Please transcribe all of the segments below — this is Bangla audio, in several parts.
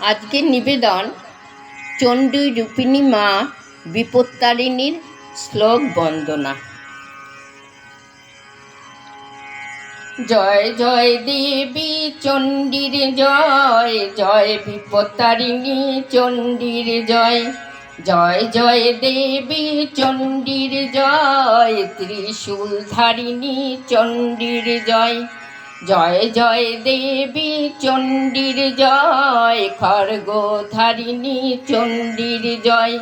আজকের নিবেদন, চণ্ডী রূপিণী মা বিপত্তারিণীর শ্লোক বন্দনা। জয় জয় দেবী চণ্ডীর জয় জয় বিপত্তারিণী চণ্ডীর জয় জয় জয় দেবী চণ্ডীর জয় ত্রিশূল ধারিণী চণ্ডীর জয়। জয় জয় দেবী চণ্ডীর জয় খড়গ ধারিণী চণ্ডীর জয়।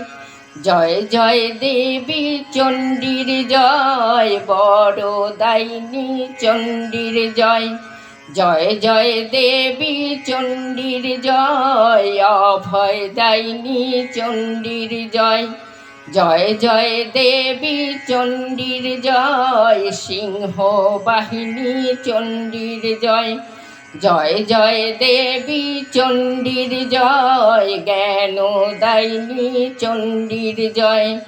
জয় জয় দেবী চণ্ডীর জয় বড় দাইনী চণ্ডীর জয়। জয় জয় দেবী চণ্ডীর জয় অভয় দাইনী চণ্ডীর জয়। জয় জয় দেবী চণ্ডীর জয়, সিংহ বাহিনী চণ্ডীর জয়। জয় জয় দেবী চণ্ডীর জয় জ্ঞান দাইনী চণ্ডীর জয়।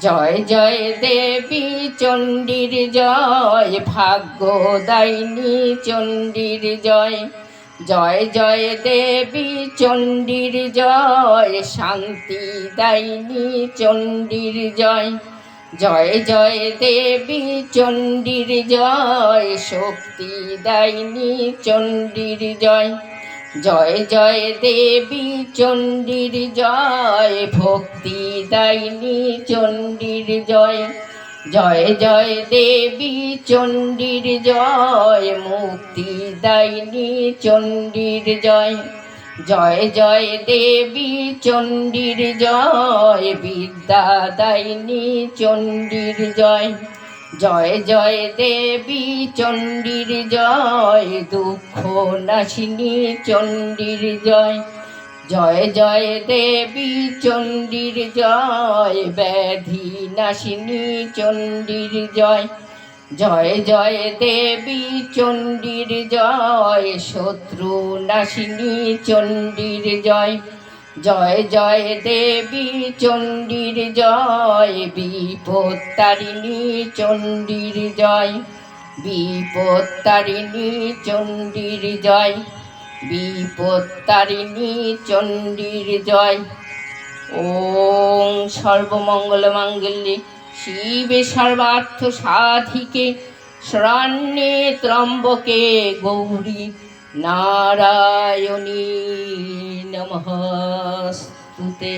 জয় জয় দেবী চণ্ডীর জয় ভাগ্য দাইনী চণ্ডীর জয়। জয় জয় দেবী চণ্ডীর জয়, শান্তি দাইনী চণ্ডীর জয়। জয় জয় দেবী চণ্ডীর জয়, শক্তি দাইনী চণ্ডীর জয়। জয় জয় দেবী চণ্ডীর জয়, ভক্তি দাইনী চণ্ডীর জয়। জয় জয় দেবী চণ্ডীর জয়, মুক্তি দাইনী চণ্ডীর জয়। জয় জয় দেবী চণ্ডীর জয়, বিদ্যা দাইনী চণ্ডীর জয়। জয় জয় দেবী চণ্ডীর জয়, দুঃখ নাশিনী চণ্ডীর জয়। জয় জয় দেবী চণ্ডীর জয়, ব্যাধি নাশিনী চণ্ডীর জয়। জয় জয় দেবী চণ্ডীর জয়, শত্রু নাশিনী চণ্ডীর জয়। জয় জয় দেবী চণ্ডীর জয়, বিপত্তারিণী চণ্ডীর জয়। বিপত্তারিণী চণ্ডীর জয়। বিপত্তারিণী চণ্ডীর জয়। ওং সর্বমঙ্গল মাঙ্গল্যে শিবে সর্বার্থ সাধিকে শরণ্যে ত্রম্বকে গৌরী নারায়ণী নমস্তুতে